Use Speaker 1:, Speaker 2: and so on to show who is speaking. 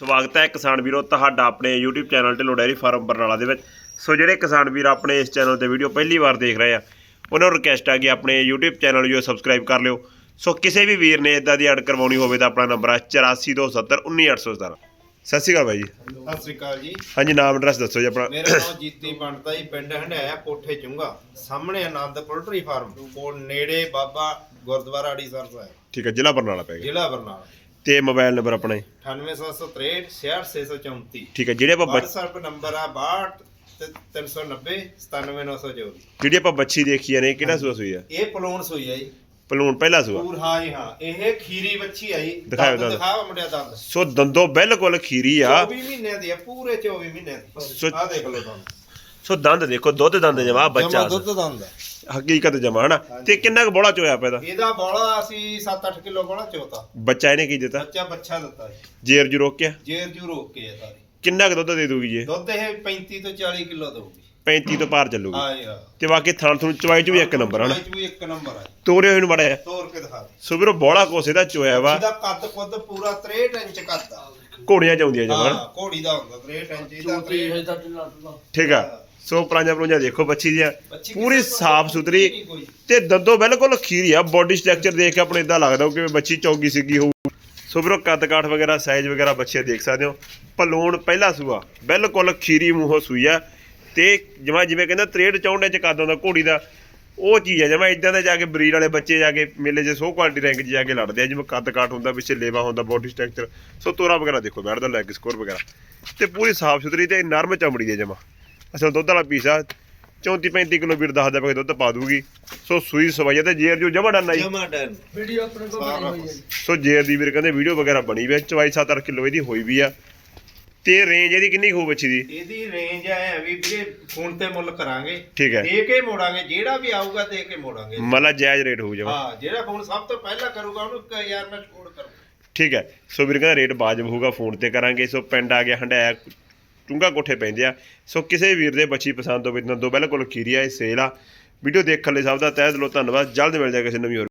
Speaker 1: ਸਵਾਗਤ ਹੈ ਕਿਸਾਨ ਵੀਰੋ ਤੁਹਾਡਾ ਆਪਣੇ YouTube channel Dhillon dairy farm Barnala ਦੇ ਵਿੱਚ। ਸੋ ਜਿਹੜੇ ਕਿਸਾਨ ਵੀਰ ਆਪਣੇ ਇਸ ਚੈਨਲ ਤੇ ਵੀਡੀਓ ਪਹਿਲੀ ਵਾਰ ਦੇਖ ਰਹੇ ਆ ਉਹਨਾਂ ਨੂੰ ਰਿਕਵੈਸਟ ਹੈ ਕਿ ਆਪਣੇ YouTube ਚੈਨਲ ਨੂੰ ਸਬਸਕ੍ਰਾਈਬ ਕਰ ਲਿਓ। ਸੋ ਕਿਸੇ ਵੀ ਵੀਰ ਨੇ ਇਦਾਂ ਦੀ ਐਡ ਕਰਵਾਉਣੀ ਹੋਵੇ ਤਾਂ ਆਪਣਾ ਨੰਬਰ ਹੈ 8427191817 ਸਤਿ ਸ਼੍ਰੀ ਅਕਾਲ ਬਾਈ ਜੀ।
Speaker 2: ਸਤਿ ਸ੍ਰੀ ਅਕਾਲ ਜੀ।
Speaker 1: ਹਾਂਜੀ ਨਾਮ ਐਡਰੈਸ ਦੱਸੋ ਜੀ ਆਪਣਾ।
Speaker 2: ਮੇਰਾ ਨਾਮ ਜੀਤੀ ਬਣਦਾ ਜੀ ਪਿੰਡ ਹੰਡਾਇਆ ਕੋਠੇ ਚੁੰਗਾ। ਸਾਹਮਣੇ ਆਨੰਦ ਪੋਲਟਰੀ ਫਾਰਮ ਕੋਲ ਨੇੜੇ ਬਾਬਾ ਗੁਰਦੁਆਰਾ ਅੜੀਸਰ ਸਾਹਿਬ।
Speaker 1: ਠੀਕ ਹੈ ਜ਼ਿਲ੍ਹਾ ਬਰਨਾਲਾ ਪੈ ਗਿਆ।
Speaker 2: ਜ਼ਿਲ੍ਹਾ ਬਰਨਾਲਾ।
Speaker 1: ਤੇ ਮੋਬਾਈਲ ਨੰਬਰ ਆਪਣਾ। ਜੀ।
Speaker 2: 98763 66634
Speaker 1: ਠੀਕ ਹੈ ਜਿਹੜੇ ਆਪਾਂ ਬੱਚ-
Speaker 2: WhatsApp ਨੰਬਰ ਆ 62 390 97924
Speaker 1: ਜਿਹੜੀ ਆਪਾਂ ਬੱਚੀ ਦੇਖੀ ਨੇ ਕਿਹੜਾ ਸੂਆ ਸੂਈ ਆ?
Speaker 2: ਇਹ ਪਲੂਣ ਸੋਈ ਆ ਜੀ।
Speaker 1: ਪਲੂਣ ਪਹਿਲਾ ਸੂਆ।
Speaker 2: ਪੂਰ ਹਾਂ ਜੀ ਹਾਂ। ਇਹ ਖੀਰੀ ਬੱਚੀ ਆ ਜੀ।
Speaker 1: ਦਿਖਾਓ
Speaker 2: ਦੰਦ। ਦਿਖਾਓ। ਮੁੰਡਿਆ ਦੰਦ।
Speaker 1: ਸੋ ਦੰਦੋਂ ਬਿਲਕੁਲ ਖੀਰੀ ਆ।
Speaker 2: 24 ਮਹੀਨਿਆਂ ਦੀ ਆ ਪੂਰੇ 24 ਮਹੀਨਿਆਂ ਦੀ।
Speaker 1: ਸੋ-
Speaker 2: ਆ ਦੇਖ ਲਓ ਦੰਦ।
Speaker 1: ਸੋ ਦੰਦ ਦੇਖੋ ਦੁੱਧ ਦੰਦ ਜਮਾ ਬੱਚਾ
Speaker 2: ਦੁੱਧ ਦੰਦ ਆ।
Speaker 1: ਹਕੀਕਤ ਜਮਾ ਹਨਾ? ਤੇ ਕਿੰਨਾ ਕੁ ਬੋਲਾ ਚੋਇਆ ਪੈਦਾ
Speaker 2: ਇਹਦਾ? ਬੋਲਾ ਅਸੀਂ 7-8 ਕਿਲੋ ਬੋਲਾ ਚੋਤਾ।
Speaker 1: ਬੱਚਾ ਇਹਨੇ ਕੀ ਦਿੱਤਾ?
Speaker 2: ਬੱਚਾ ਬੱਚਾ ਦਿੱਤਾ ਜੀ।
Speaker 1: ਜੇਰ ਜੂ ਰੋਕਿਆ?
Speaker 2: ਜੇਰ ਜੂ ਰੋਕ ਕੇ ਆ ਸਾਰੀ।
Speaker 1: ਕਿੰਨਾ ਕੁ ਦੁੱਧ ਦੇ ਦੂਗੀ ਜੀ?
Speaker 2: ਦੁੱਧ ਇਹ 35 ਤੋਂ 40 ਕਿਲੋ ਦਊਗੀ।
Speaker 1: 35 ਤੋਂ ਪਾਰ ਚੱਲੂਗੀ।
Speaker 2: ਹਾਂ। ਯਾਰ
Speaker 1: ਤੇ ਬਾਕੀ ਥਣ ਥਣ ਚਵਾਈ ਚ ਵੀ ਇੱਕ ਨੰਬਰ ਹਨਾ?
Speaker 2: ਵੀ ਇੱਕ ਨੰਬਰ ਆ
Speaker 1: ਤੋਰੇ ਹੋਏ ਨੂੰ ਮੜਿਆ
Speaker 2: ਤੋਰ ਕੇ ਦਿਖਾ ਦੇ।
Speaker 1: ਸੋ ਵੀਰੋ ਬੋਲਾ ਕੋਸੇ ਦਾ ਚੋਇਆ ਵਾ।
Speaker 2: ਇਹਦਾ ਕੱਦ ਕੁੱਦ ਪੂਰਾ 63 ਇੰਚ ਕੱਦ ਆ।
Speaker 1: ਘੋੜੀਆਂ ਚ ਆਉਂਦੀਆਂ ਜਮਾ
Speaker 2: ਹਾਂ ਘੋੜੀ ਦਾ ਹੁੰਦਾ 63 ਇੰਚ ਇਹਦਾ 63
Speaker 1: ਠੀਕ ਆ। ਸੋ ਪਰਾਂਜਾ ਪਰੂੰਜਾ ਦੇਖੋ ਬੱਚੀ ਦੀਆਂ
Speaker 2: ਬੱਚੀ
Speaker 1: ਪੂਰੀ
Speaker 2: ਕੋਲ
Speaker 1: ਸਾਫ਼ ਸੁਥਰੀ
Speaker 2: ਨਹੀਂ ਕੋਈ।
Speaker 1: ਤੇ ਦੰਦੋਂ ਬਿਲਕੁਲ ਖੀਰੀ ਆ ਬੋਡੀ ਸਟਰਕਚਰ ਦੇਖ ਕੇ ਆਪਣੇ ਇਦਾਂ ਲੱਗਦਾ ਕਿ ਬੱਚੀ ਚੌਗੀ ਸਿੱਗੀ ਹੋਊ। ਸੋ ਵੀਰੋ ਕੱਦ ਕਾਠ ਵਗੈਰਾ ਸਾਈਜ਼ ਵਗੈਰਾ ਬੱਚੇ ਦੇਖ ਸਕਦੇ ਹੋ। ਪਲੂਣ ਪਹਿਲਾ ਸੂਆ ਬਿਲਕੁਲ ਖੀਰੀ ਮੂੰਹੋਂ ਸੂਈ ਆ ਤੇ ਜਿਵੇਂ ਜਿਵੇਂ ਕਹਿੰਦਾ 63 ਚੌਂਡੇ ਚ ਕੱਦ ਹੁੰਦਾ ਘੋੜੀ ਦਾ ਉਹ ਚੀਜ਼ ਆ ਜਿਵੇਂ ਇਦਾਂ ਦੇ ਜਾ ਕੇ ਬਰੀਡ ਵਾਲੇ ਬੱਚੇ ਜਾ ਕੇ ਮੇਲੇ 'ਚ ਸੋ ਕੁਆਲਿਟੀ ਰੈਂਕ 'ਚ ਜਾ ਕੇ ਲੜਦੇ ਆ ਜਿਵੇਂ ਕੱਦ ਕਾਠ ਹੁੰਦਾ ਪਿੱਛੇ ਲੇਵਾ ਹੁੰਦਾ ਬੋਡੀ ਸਟਰਕਚਰ ਸੋ ਤੋਰਾ ਵਗੈਰਾ ਦੇਖੋ ਬੈਠਦਾ ਲੈਗ ਸਕੋਰ ਵਗੈਰਾ। ਤੇ ਪੂਰੀ ਸਾਫ਼ ਸੁਥਰੀ ਤੇ ਨਰਮ ਚਮੜੀ ਦੇ ਜਮਾ। ਅਸਲ ਦੁੱਧ ਵਾਲਾ ਪੀਸ ਆ 34 35 ਕਿਲੋ ਵੀਰ ਦੱਸਦਾ ਪਿਆ ਕਿ ਦੁੱਧ ਪਾ ਦੂਗੀ ਸੋ ਸੂਈ ਸਵਾਈਆ ਤੇ ਜੇਰ ਜੋ ਜਮਾ ਡਨ ਆਈ
Speaker 2: ਜਮਾ ਡਨ।
Speaker 3: ਵੀਡੀਓ ਆਪਣੇ ਕੋਲ ਬਣੀ ਹੋਈ ਹੈ ਜੀ।
Speaker 1: ਸੋ ਜੇਰ ਦੀ ਵੀਰ ਕਹਿੰਦੇ ਵੀਡੀਓ ਵਗੈਰਾ ਬਣੀ ਵੀ ਹੈ ਚਵਾਈ 7-8 ਕਿਲੋ ਇਹਦੀ ਹੋਈ ਵੀ ਆ। ਤੇ ਰੇਂਜ ਇਹਦੀ ਕਿੰਨੀ ਕੁ ਹੋਊ ਬੱਚੀ ਦੀ?
Speaker 2: ਇਹਦੀ ਰੇਂਜ ਹੈ ਵੀ ਵੀਰੇ ਫੋਨ ਤੇ ਮੁੱਲ ਕਰਾਂਗੇ।
Speaker 1: ਠੀਕ ਹੈ।
Speaker 2: ਦੇ ਕੇ ਮੋੜਾਂਗੇ ਜਿਹੜਾ ਵੀ ਆਊਗਾ ਦੇ ਕੇ ਮੋੜਾਂਗੇ।
Speaker 1: ਮਤਲਬ ਜਾਇਜ਼ ਰੇਟ ਹੋਊ ਜਮਾ।
Speaker 2: ਹਾਂ ਜਿਹੜਾ ਫੋਨ ਸਭ ਤੋਂ ਪਹਿਲਾਂ ਕਰੂਗਾ ਉਹਨੂੰ 1000 ਨਾਲ ਛੋੜ ਕਰੂਗਾ।
Speaker 1: ਠੀਕ ਹੈ। ਸੋ ਵੀਰ ਕਹਿੰਦਾ ਰੇਟ ਵਾਜਬ ਹੋਊਗਾ ਫੋਨ ਤੇ ਕਰਾਂਗੇ। ਸੋ ਪਿੰਡ ਆ ਗਿਆ ਹੰਡਾਇਆ ਚੁੰਗਾ ਕੋਠੇ ਪੈਂਦੇ ਆ। ਸੋ ਕਿਸੇ ਵੀਰ ਦੇ ਬੱਚੀ ਪਸੰਦ ਹੋਵੇ ਤਾਂ ਦੋ ਬਿਲਕੁਲ ਖੀਰੀ ਆ ਇਹ ਸੇਲ ਆ। ਵੀਡੀਓ ਦੇਖਣ ਲਈ ਸਭ ਦਾ ਤਹਿ ਦਿਲੋਂ ਧੰਨਵਾਦ। ਜਲਦ ਮਿਲ ਜਾਏਗਾ ਕਿਸੇ ਨਵੀਂ ਹੋਰ